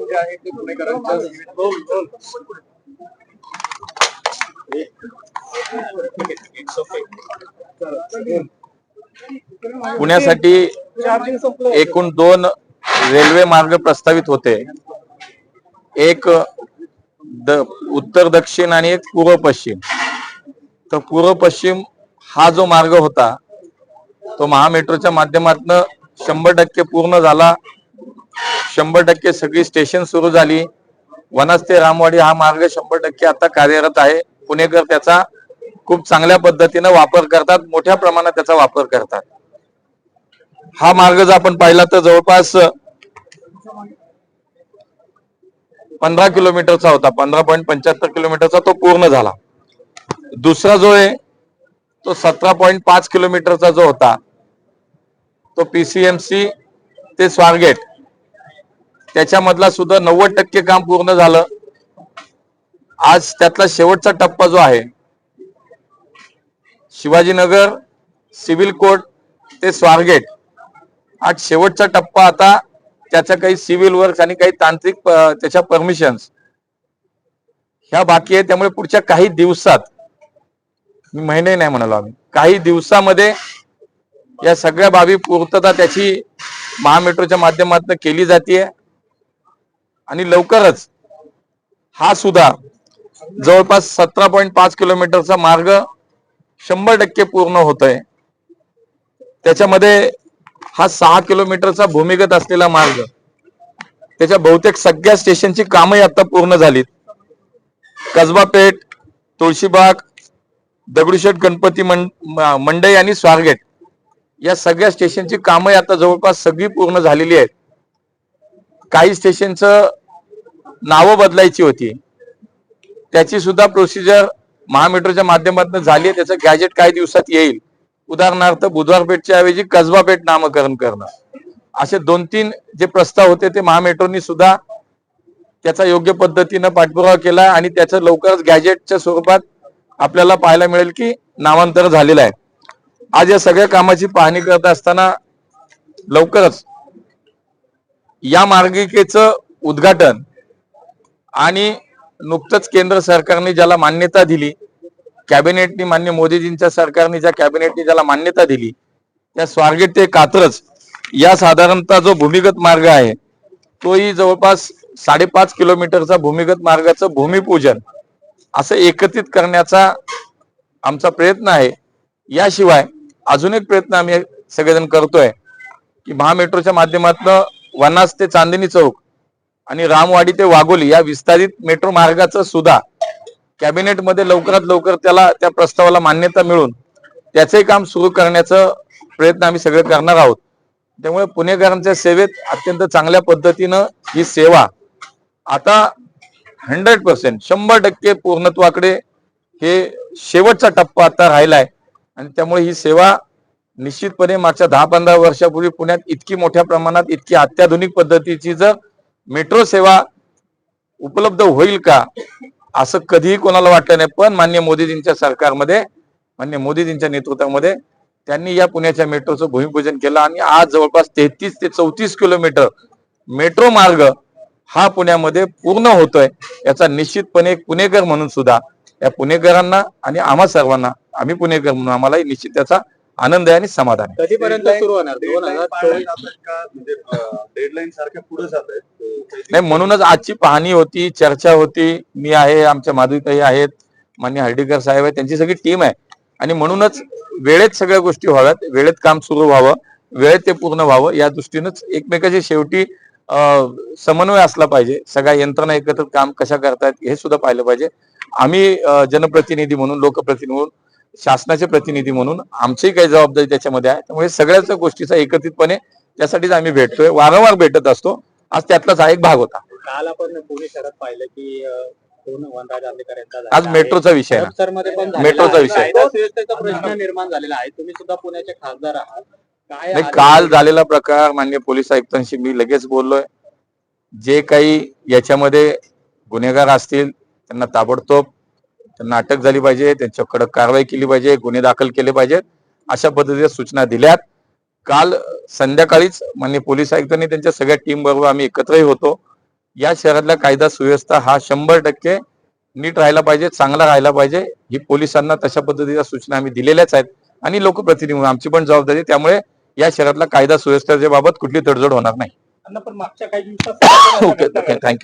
जे आहे ते पुणेकरांच्या पुण्यासाठी एकूण दोन रेल्वे मार्ग प्रस्तावित होते. एक द उत्तर दक्षिण आणि एक पूर्व पश्चिम. तर पूर्व पश्चिम हा जो मार्ग होता तो महामेट्रोच्या माध्यमातून शंभर टक्के पूर्ण झाला. शंभर टक्के सगळी स्टेशन सुरू झाली. वनस ते रामवाडी हा मार्ग शंभर टक्के आता कार्यरत आहे. पुणेकर त्याचा खूप चांगल्या पद्धतीनं वापर करतात. मोठ्या प्रमाणात त्याचा वापर करतात. हा मार्ग जर आपण पाहिला तर जवळपास पंधरा किलोमीटरचा होता. पंधरा पॉईंट पंच्याहत्तर किलोमीटरचा तो पूर्ण झाला. दुसरा जो आहे तो सतरा पॉईंट पाच किलोमीटरचा जो होता तो पीसीएमसी ते स्वारगेट. त्याच्यामधला सुद्धा नव्वद टक्के काम पूर्ण झालं. आज त्यातला शेवटचा टप्पा जो आहे शिवाजीनगर सिव्हिल कोर्ट ते स्वारगेट. आज शेवटचा टप्पा आता त्याच्या काही सिव्हिल वर्क आणि काही तांत्रिक त्याच्या परमिशन्स ह्या बाकी आहे त्यामुळे पुढच्या काही दिवसात मी महिने नाही म्हणालो आम्ही काही दिवसामध्ये या सगळ्या बाबी पूर्तता त्याची महामेट्रोच्या माध्यमातून केली जाते आणि लवकरच हा सुद्धा जवळपास सतरा पॉईंट पाच किलोमीटरचा मार्ग शंभर टक्के पूर्ण होतोय. त्याच्यामध्ये हा सहा किलोमीटरचा भूमिगत असलेला मार्ग त्याच्या बहुतेक सगळ्या स्टेशनची कामही आता पूर्ण झालीत. कसबा पेठ तुळशीबाग दगडूशेठ गणपती मंडई आणि स्वारगेट या सगळ्या स्टेशनची कामही आता जवळपास सगळी पूर्ण झालेली आहेत. काही स्टेशनचं नावं बदलायची होती. त्याची सुद्धा प्रोसिजर महामेट्रोच्या माध्यमातून झाली आहे. त्याचं गॅजेट काही दिवसात येईल. उदाहरणार्थ बुधवारपेठच्या ऐवजी कसबापेठ नामकरण करणं. असे दोन तीन जे प्रस्ताव होते ते महामेट्रोनी सुद्धा त्याचा योग्य पद्धतीनं पाठपुरावा केला आणि त्याचं लवकरच गॅजेटच्या स्वरूपात आपल्याला पाहायला मिळेल की नामांतर झालेलं आहे. आज या सगळ्या कामाची पाहणी करत असताना लवकरच या मार्गिकेचं उद्घाटन आणि नुकतंच केंद्र सरकारने ज्याला मान्यता दिली कॅबिनेटनी मान्य मोदीजींच्या सरकारने ज्या कॅबिनेटने ज्याला मान्यता दिली त्या स्वारगेट ते कात्रज या साधारणतः जो भूमिगत मार्ग आहे तोही जवळपास साडेपाच किलोमीटरचा भूमिगत मार्गाचं भूमिपूजन असं एकत्रित करण्याचा आमचा प्रयत्न आहे. याशिवाय अजून एक प्रयत्न आम्ही सगळेजण करतोय की महामेट्रोच्या माध्यमातून वनास ते चांदणी चौक आणि रामवाडी ते वाघोली या विस्तारित मेट्रो मार्गाचं सुद्धा कॅबिनेटमध्ये लवकरात लवकर त्याला त्या प्रस्तावाला मान्यता मिळून त्याचे काम सुरू करण्याचं प्रयत्न आम्ही सगळे करणार आहोत. त्यामुळे पुणेकरांच्या सेवेत अत्यंत चांगल्या पद्धतीनं ही सेवा आता हंड्रेड पर्सेंट शंभर टक्के पूर्णत्वाकडे हे शेवटचा टप्पा आता राहिलाय. आणि त्यामुळे ही सेवा निश्चितपणे मागच्या दहा पंधरा वर्षापूर्वी पुण्यात इतकी मोठ्या प्रमाणात इतकी अत्याधुनिक पद्धतीची जर मेट्रो सेवा उपलब्ध होईल का असं कधीही कोणाला वाटलं नाही. पण मान्य मोदीजींच्या सरकारमध्ये मान्य मोदीजींच्या नेतृत्वामध्ये त्यांनी या पुण्याच्या मेट्रोचं भूमिपूजन केलं आणि आज जवळपास तेहतीस ते चौतीस किलोमीटर मेट्रो मार्ग हा पुण्यामध्ये पूर्ण होतोय याचा निश्चितपणे एक पुणेकर म्हणून सुद्धा या पुणेकरांना आणि आम्हा सर्वांना आम्ही पुणेकर म्हणून आम्हालाही निश्चित त्याचा आनंद आहे आणि समाधान आहे. कधीपर्यंत सुरू होणार? दोन हजार चोवीस. म्हणजे डेडलाईन सारख्या पुढे जात आहेत. नाही म्हणूनच आजची पाहणी होती चर्चा होती. मी आहे आमच्या माधुरीताई आहेत मान्य हर्डीकर साहेब आहेत त्यांची सगळी टीम आहे. आणि म्हणूनच वेळेत सगळ्या गोष्टी व्हाव्यात वेळेत काम सुरू व्हावं वेळेत ते पूर्ण व्हावं या दृष्टीनंच एकमेकाच्या शेवटी अं, समन्वय असला पाहिजे. सगळ्या यंत्रणा एकत्र काम कशा करतायत हे सुद्धा पाहिलं पाहिजे. आम्ही जनप्रतिनिधी म्हणून लोकप्रतिनिधी म्हणून शासनाचे प्रतिनिधी म्हणून आमची काही जबाबदारी त्याच्यामध्ये आहे. त्यामुळे सगळ्याच गोष्टीचा एकत्रितपणे त्यासाठीच आम्ही भेटतोय. वारंवार भेटत असतो. आज त्यातलाच हा एक भाग होता. काल आपण पुणे शहरात पाहिलं की आज. मेट्रोचा विषय मेट्रोचा. विषय. प्रश्न निर्माण झालेला आहे. तुम्ही सुद्धा पुण्याचे खासदार आहात. नाही काल झालेला प्रकार मान्य पोलीस आयुक्तांशी मी लगेच बोललोय. जे काही याच्यामध्ये गुन्हेगार असतील त्यांना ताबडतोब त्यांना अटक झाली पाहिजे त्यांच्या कडक कारवाई केली पाहिजे गुन्हे दाखल केले पाहिजेत अशा पद्धतीच्या सूचना दिल्यात. काल संध्याकाळीच मान्य पोलीस आयुक्तांनी त्यांच्या सगळ्या टीम बरोबर आम्ही एकत्रही होतो. या शहरातला कायदा सुव्यवस्था हा शंभर टक्के नीट राहायला पाहिजे चांगला राहायला पाहिजे ही पोलिसांना तशा पद्धतीच्या सूचना आम्ही दिलेल्याच आहेत. आणि लोकप्रतिनिधी म्हणून आमची पण जबाबदारी. त्यामुळे या शहरातला कायदा सुव्यवस्थेच्या बाबत कुठली तडजोड होणार नाही. पण मागच्या काही दिवसात ओके थँक्यू